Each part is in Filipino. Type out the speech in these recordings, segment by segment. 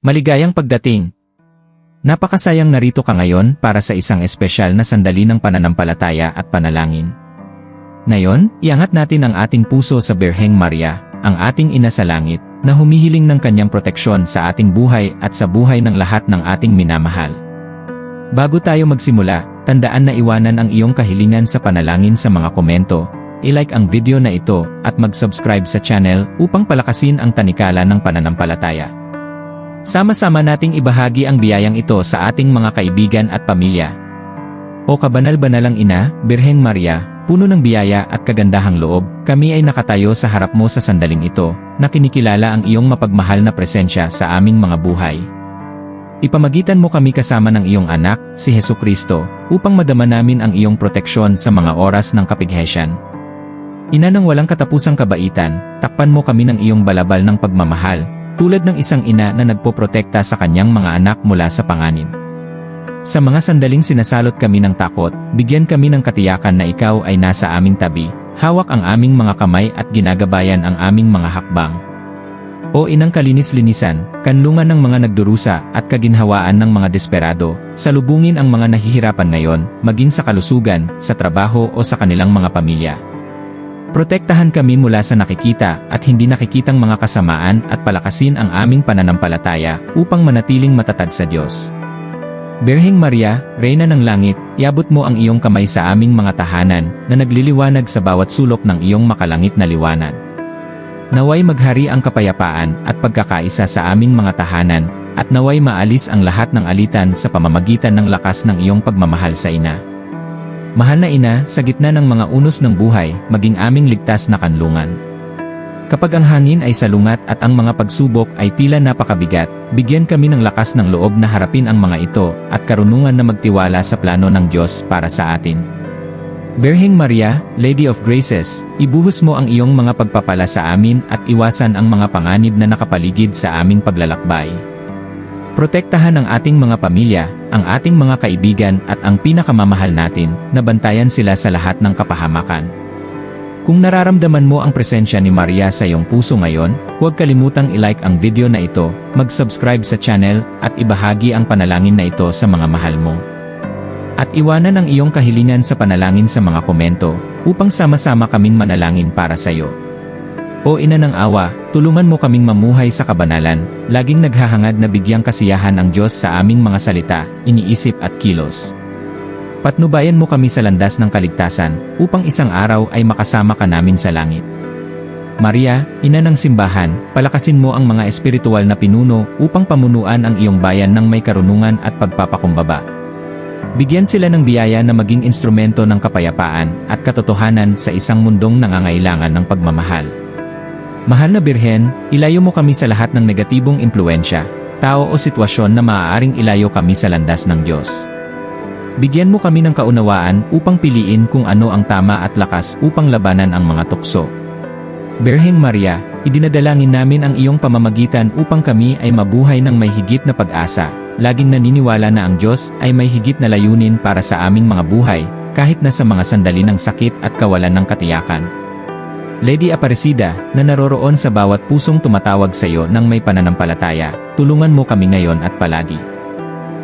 Maligayang pagdating. Napakasayang narito ka ngayon para sa isang espesyal na sandali ng pananampalataya at panalangin. Ngayon, iangat natin ang ating puso sa Birheng Maria, ang ating ina sa langit, na humihiling ng kanyang proteksyon sa ating buhay at sa buhay ng lahat ng ating minamahal. Bago tayo magsimula, tandaan na iwanan ang iyong kahilingan sa panalangin sa mga komento, i-like ang video na ito at mag-subscribe sa channel upang palakasin ang tanikala ng pananampalataya. Sama-sama nating ibahagi ang biyayang ito sa ating mga kaibigan at pamilya. O kabanal-banalang ina, Birheng Maria, puno ng biyaya at kagandahang loob, kami ay nakatayo sa harap mo sa sandaling ito, na kinikilala ang iyong mapagmahal na presensya sa aming mga buhay. Ipamagitan mo kami kasama ng iyong anak, si Heso Kristo, upang madama namin ang iyong proteksyon sa mga oras ng kapighesyan. Ina ng walang katapusang kabaitan, takpan mo kami ng iyong balabal ng pagmamahal, tulad ng isang ina na nagpoprotekta sa kanyang mga anak mula sa panganib. Sa mga sandaling sinasalot kami ng takot, bigyan kami ng katiyakan na ikaw ay nasa aming tabi, hawak ang aming mga kamay at ginagabayan ang aming mga hakbang. O inang kalinis-linisan, kanlungan ng mga nagdurusa at kaginhawaan ng mga desperado, salubungin ang mga nahihirapan ngayon, maging sa kalusugan, sa trabaho o sa kanilang mga pamilya. Protektahan kami mula sa nakikita at hindi nakikitang mga kasamaan at palakasin ang aming pananampalataya upang manatiling matatag sa Diyos. Birheng Maria, Reyna ng Langit, iabot mo ang iyong kamay sa aming mga tahanan na nagliliwanag sa bawat sulok ng iyong makalangit na liwanag. Naway maghari ang kapayapaan at pagkakaisa sa aming mga tahanan at naway maalis ang lahat ng alitan sa pamamagitan ng lakas ng iyong pagmamahal sa ina. Mahal na ina, sa gitna ng mga unos ng buhay, maging aming ligtas na kanlungan. Kapag ang hangin ay salungat at ang mga pagsubok ay tila napakabigat, bigyan kami ng lakas ng loob na harapin ang mga ito at karunungan na magtiwala sa plano ng Diyos para sa atin. Birheng Maria, Lady of Graces, ibuhos mo ang iyong mga pagpapala sa amin at iwasan ang mga panganib na nakapaligid sa aming paglalakbay. Protektahan ang ating mga pamilya, ang ating mga kaibigan at ang pinakamamahal natin, na bantayan sila sa lahat ng kapahamakan. Kung nararamdaman mo ang presensya ni Maria sa iyong puso ngayon, huwag kalimutang i-like ang video na ito, mag-subscribe sa channel, at ibahagi ang panalangin na ito sa mga mahal mo. At iwanan ang iyong kahilingan sa panalangin sa mga komento, upang sama-sama kaming manalangin para sa iyo. O ina ng awa, tulungan mo kaming mamuhay sa kabanalan, laging naghahangad na bigyang kasiyahan ang Diyos sa aming mga salita, iniisip at kilos. Patnubayan mo kami sa landas ng kaligtasan, upang isang araw ay makasama ka namin sa langit. Maria, ina ng simbahan, palakasin mo ang mga espiritual na pinuno upang pamunuan ang iyong bayan ng may karunungan at pagpapakumbaba. Bigyan sila ng biyaya na maging instrumento ng kapayapaan at katotohanan sa isang mundong nangangailangan ng pagmamahal. Mahal na Birhen, ilayo mo kami sa lahat ng negatibong impluensya, tao o sitwasyon na maaaring ilayo kami sa landas ng Diyos. Bigyan mo kami ng kaunawaan upang piliin kung ano ang tama at lakas upang labanan ang mga tukso. Birheng Maria, idinadalangin namin ang iyong pamamagitan upang kami ay mabuhay ng may higit na pag-asa, laging naniniwala na ang Diyos ay may higit na layunin para sa aming mga buhay, kahit na sa mga sandali ng sakit at kawalan ng katiyakan. Lady Aparecida, na naroroon sa bawat pusong tumatawag sa iyo ng may pananampalataya, tulungan mo kami ngayon at palagi.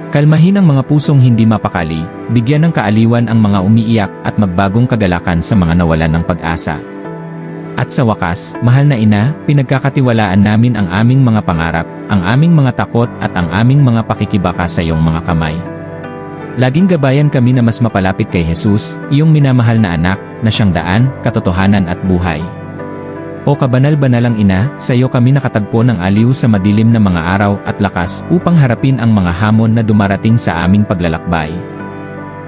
Kalmahin ang mga pusong hindi mapakali, bigyan ng kaaliwan ang mga umiiyak at magbagong kagalakan sa mga nawalan ng pag-asa. At sa wakas, mahal na ina, pinagkakatiwalaan namin ang aming mga pangarap, ang aming mga takot at ang aming mga pakikibaka sa iyong mga kamay. Laging gabayan kami na mas mapalapit kay Jesus, iyong minamahal na anak, na siyang daan, katotohanan at buhay. O kabanal-banalang ina, sa iyo kami nakatagpo ng aliw sa madilim na mga araw at lakas upang harapin ang mga hamon na dumarating sa aming paglalakbay.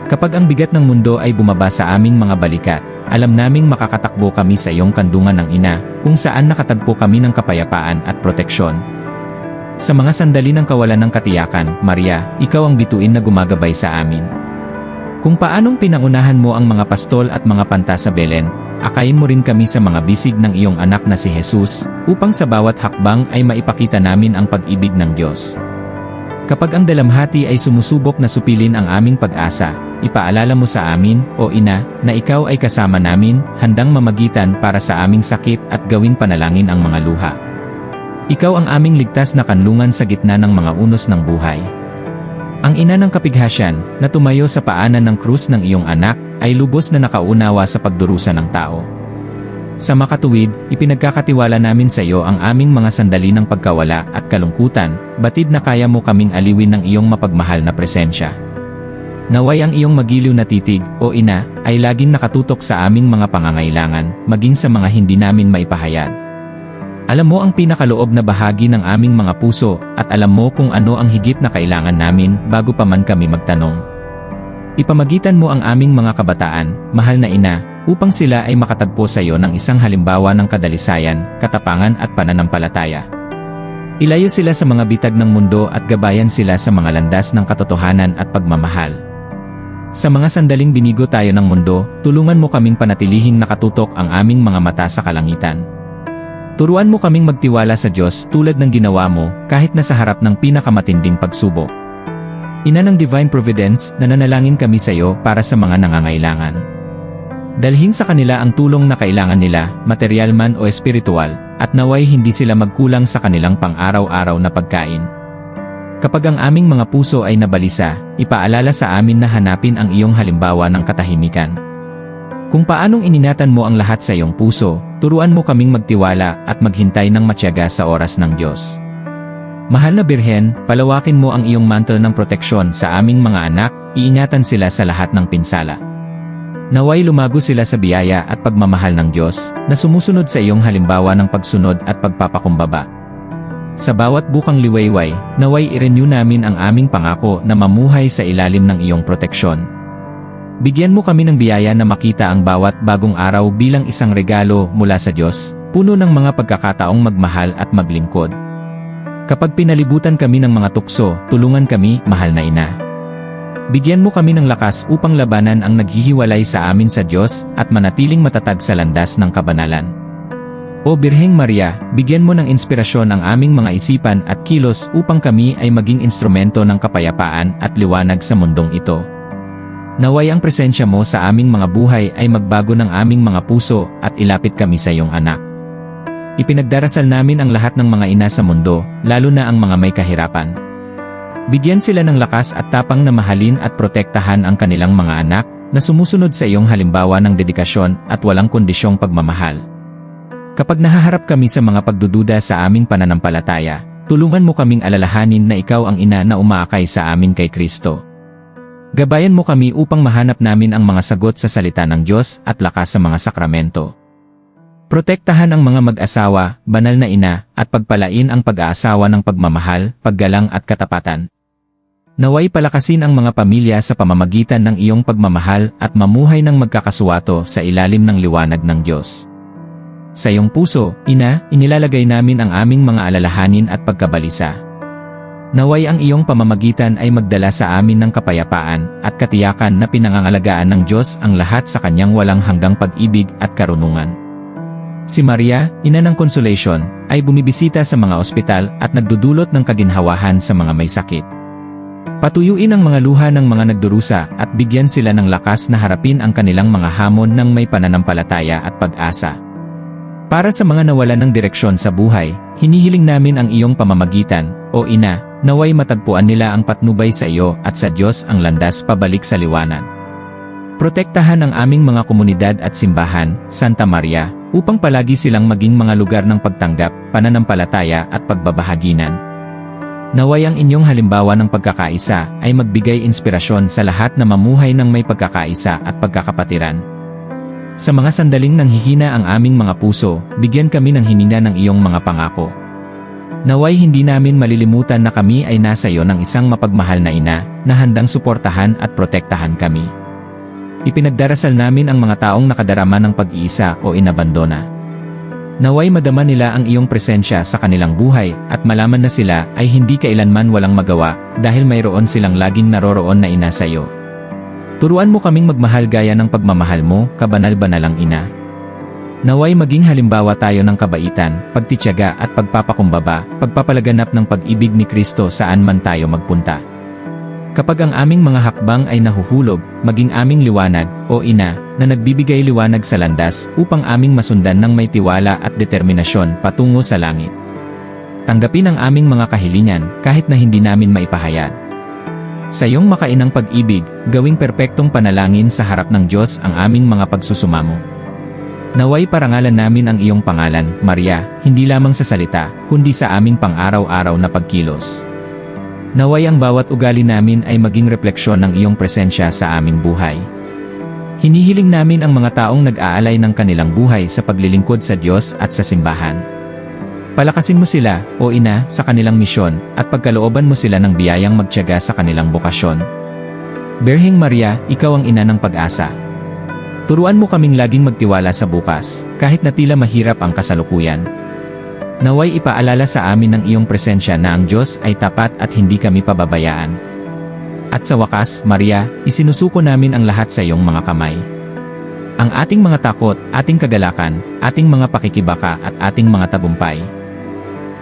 Kapag ang bigat ng mundo ay bumaba sa aming mga balikat, alam naming makakatakbo kami sa iyong kandungan ng ina, kung saan nakatagpo kami ng kapayapaan at proteksyon. Sa mga sandali ng kawalan ng katiyakan, Maria, ikaw ang bituin na gumagabay sa amin. Kung paanong pinangunahan mo ang mga pastol at mga panta sa Belen, akayin mo rin kami sa mga bisig ng iyong anak na si Jesus, upang sa bawat hakbang ay maipakita namin ang pag-ibig ng Diyos. Kapag ang dalamhati ay sumusubok na supilin ang aming pag-asa, ipaalala mo sa amin, o ina, na ikaw ay kasama namin, handang mamagitan para sa aming sakit at gawing panalangin ang mga luha. Ikaw ang aming ligtas na kanlungan sa gitna ng mga unos ng buhay. Ang ina ng kapighasyan, na tumayo sa paanan ng krus ng iyong anak, ay lubos na nakaunawa sa pagdurusa ng tao. Sa makatuwid, ipinagkakatiwala namin sa iyo ang aming mga sandali ng pagkawala at kalungkutan, batid na kaya mo kaming aliwin ng iyong mapagmahal na presensya. Naway ang iyong magiliw na titig, o ina, ay laging nakatutok sa aming mga pangangailangan, maging sa mga hindi namin maipahayag. Alam mo ang pinakaloob na bahagi ng aming mga puso, at alam mo kung ano ang higit na kailangan namin bago pa man kami magtanong. Ipamagitan mo ang aming mga kabataan, mahal na ina, upang sila ay makatagpo sa iyo ng isang halimbawa ng kadalisayan, katapangan at pananampalataya. Ilayo sila sa mga bitag ng mundo at gabayan sila sa mga landas ng katotohanan at pagmamahal. Sa mga sandaling binigo tayo ng mundo, tulungan mo kaming panatilihing nakatutok ang aming mga mata sa kalangitan. Turuan mo kaming magtiwala sa Diyos tulad ng ginawa mo kahit nasa harap ng pinakamatinding pagsubok. Ina ng Divine Providence, nananalangin kami sa iyo para sa mga nangangailangan. Dalhin sa kanila ang tulong na kailangan nila, material man o espiritual, at naway hindi sila magkulang sa kanilang pang-araw-araw na pagkain. Kapag ang aming mga puso ay nabalisa, ipaalala sa amin na hanapin ang iyong halimbawa ng katahimikan. Kung paanong ininatan mo ang lahat sa iyong puso, turuan mo kaming magtiwala at maghintay ng matyaga sa oras ng Diyos. Mahal na Birhen, palawakin mo ang iyong mantle ng proteksyon sa aming mga anak, iingatan sila sa lahat ng pinsala. Naway lumago sila sa biyaya at pagmamahal ng Diyos, na sumusunod sa iyong halimbawa ng pagsunod at pagpapakumbaba. Sa bawat bukang liwayway, naway i-renew namin ang aming pangako na mamuhay sa ilalim ng iyong proteksyon. Bigyan mo kami ng biyaya na makita ang bawat bagong araw bilang isang regalo mula sa Diyos, puno ng mga pagkakataong magmahal at maglingkod. Kapag pinalibutan kami ng mga tukso, tulungan kami, mahal na ina. Bigyan mo kami ng lakas upang labanan ang naghihiwalay sa amin sa Diyos at manatiling matatag sa landas ng kabanalan. O Birheng Maria, bigyan mo ng inspirasyon ang aming mga isipan at kilos upang kami ay maging instrumento ng kapayapaan at liwanag sa mundong ito. Naway ang presensya mo sa aming mga buhay ay magbago ng aming mga puso at ilapit kami sa iyong anak. Ipinagdarasal namin ang lahat ng mga ina sa mundo, lalo na ang mga may kahirapan. Bigyan sila ng lakas at tapang na mahalin at protektahan ang kanilang mga anak na sumusunod sa iyong halimbawa ng dedikasyon at walang kondisyong pagmamahal. Kapag nahaharap kami sa mga pagdududa sa aming pananampalataya, tulungan mo kaming alalahanin na ikaw ang ina na umaakay sa amin kay Kristo. Gabayan mo kami upang mahanap namin ang mga sagot sa salita ng Diyos at lakas sa mga sakramento. Protektahan ang mga mag-asawa, banal na ina, at pagpalain ang pag-aasawa ng pagmamahal, paggalang at katapatan. Naway palakasin ang mga pamilya sa pamamagitan ng iyong pagmamahal at mamuhay ng magkakasuwato sa ilalim ng liwanag ng Diyos. Sa iyong puso, Ina, inilalagay namin ang aming mga alalahanin at pagkabalisa. Naway ang iyong pamamagitan ay magdala sa amin ng kapayapaan at katiyakan na pinangangalagaan ng Diyos ang lahat sa kanyang walang hanggang pag-ibig at karunungan. Si Maria, ina ng consolation, ay bumibisita sa mga ospital at nagdudulot ng kaginhawahan sa mga may sakit. Patuyuin ang mga luha ng mga nagdurusa at bigyan sila ng lakas na harapin ang kanilang mga hamon ng may pananampalataya at pag-asa. Para sa mga nawalan ng direksyon sa buhay, hinihiling namin ang iyong pamamagitan, o ina, naway matagpuan nila ang patnubay sa iyo at sa Diyos ang landas pabalik sa liwanag. Protektahan ang aming mga komunidad at simbahan, Santa Maria, upang palagi silang maging mga lugar ng pagtanggap, pananampalataya at pagbabahaginan. Naway ang inyong halimbawa ng pagkakaisa ay magbigay inspirasyon sa lahat na mamuhay ng may pagkakaisa at pagkakapatiran. Sa mga sandaling nanghihina ang aming mga puso, bigyan kami ng hininga ng iyong mga pangako. Naway hindi namin malilimutan na kami ay nasa iyo ng isang mapagmahal na ina na handang suportahan at protektahan kami. Ipinagdarasal namin ang mga taong nakadarama ng pag-iisa o inabandona. Naway madama nila ang iyong presensya sa kanilang buhay at malaman na sila ay hindi kailanman walang magawa dahil mayroon silang laging naroroon na ina sa iyo. Turuan mo kaming magmahal gaya ng pagmamahal mo, kabanal-banalang ina. Naway maging halimbawa tayo ng kabaitan, pagtityaga at pagpapakumbaba, pagpapalaganap ng pag-ibig ni Kristo saan man tayo magpunta. Kapag ang aming mga hakbang ay nahuhulog, maging aming liwanag, o ina, na nagbibigay liwanag sa landas upang aming masundan ng may tiwala at determinasyon patungo sa langit. Tanggapin ang aming mga kahilingan kahit na hindi namin maipahayag. Sa iyong makainang pag-ibig, gawing perpektong panalangin sa harap ng Diyos ang aming mga pagsusumamo. Naway parangalan namin ang iyong pangalan, Maria, hindi lamang sa salita, kundi sa aming pang-araw-araw na pagkilos. Naway ang bawat ugali namin ay maging refleksyon ng iyong presensya sa aming buhay. Hinihiling namin ang mga taong nag-aalay ng kanilang buhay sa paglilingkod sa Diyos at sa simbahan. Palakasin mo sila, o ina, sa kanilang misyon, at pagkalooban mo sila ng biyayang magtyaga sa kanilang bokasyon. Berhing Maria, ikaw ang ina ng pag-asa. Turuan mo kaming laging magtiwala sa bukas, kahit na tila mahirap ang kasalukuyan. Naway ipaalala sa amin ng iyong presensya na ang Diyos ay tapat at hindi kami pababayaan. At sa wakas, Maria, isinusuko namin ang lahat sa iyong mga kamay. Ang ating mga takot, ating kagalakan, ating mga pakikibaka at ating mga tagumpay.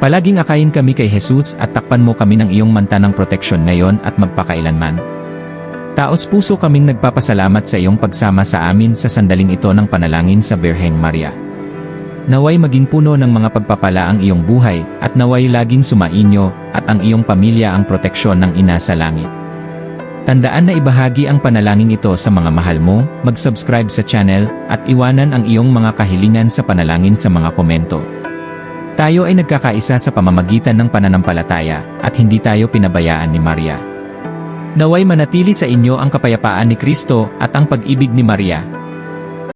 Palaging akayin kami kay Jesus at takpan mo kami ng iyong mantanang proteksyon ngayon at magpakailanman. Taos puso kaming nagpapasalamat sa iyong pagsama sa amin sa sandaling ito ng panalangin sa Birheng Maria. Naway maging puno ng mga pagpapala ang iyong buhay at naway laging sumainyo at ang iyong pamilya ang proteksyon ng ina sa langit. Tandaan na ibahagi ang panalangin ito sa mga mahal mo, mag-subscribe sa channel, at iwanan ang iyong mga kahilingan sa panalangin sa mga komento. Tayo ay nagkakaisa sa pamamagitan ng pananampalataya, at hindi tayo pinabayaan ni Maria. Naway manatili sa inyo ang kapayapaan ni Kristo at ang pag-ibig ni Maria,